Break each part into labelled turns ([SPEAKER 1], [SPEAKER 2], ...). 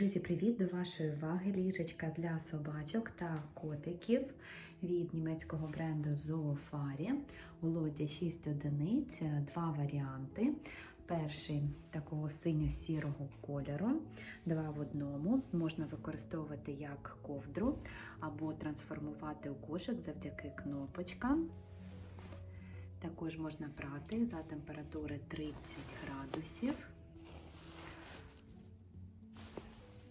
[SPEAKER 1] Друзі, привіт! До вашої уваги ліжечка для собачок та котиків від німецького бренду Zoofari. У лоті 6 одиниць, два варіанти. Перший такого синьо-сірого кольору, два в одному. Можна використовувати як ковдру або трансформувати у кошик завдяки кнопочкам. Також можна прати за температури 30 градусів.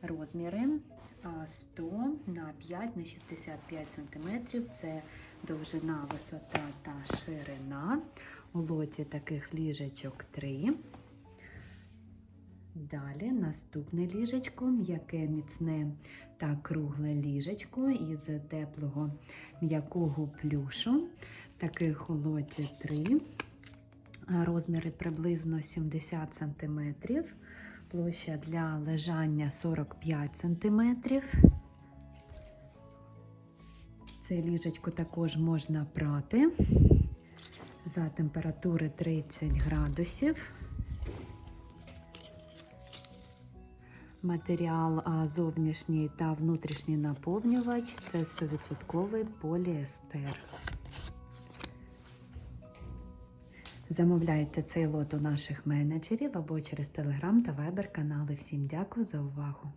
[SPEAKER 1] Розміри 100 на 5 на 65 см. Це довжина, висота та ширина. У лоті таких ліжечок 3. Далі наступне ліжечко, м'яке міцне та кругле ліжечко із теплого м'якого плюшу. Таких у лоті 3. Розміри приблизно 70 см. Площа для лежання 45 см. Це ліжечко також можна прати за температури 30 градусів. Матеріал зовнішній та внутрішній наповнювач це 100% поліестер. Замовляйте цей лот у наших менеджерів або через телеграм та Viber канали. Всім дякую за увагу!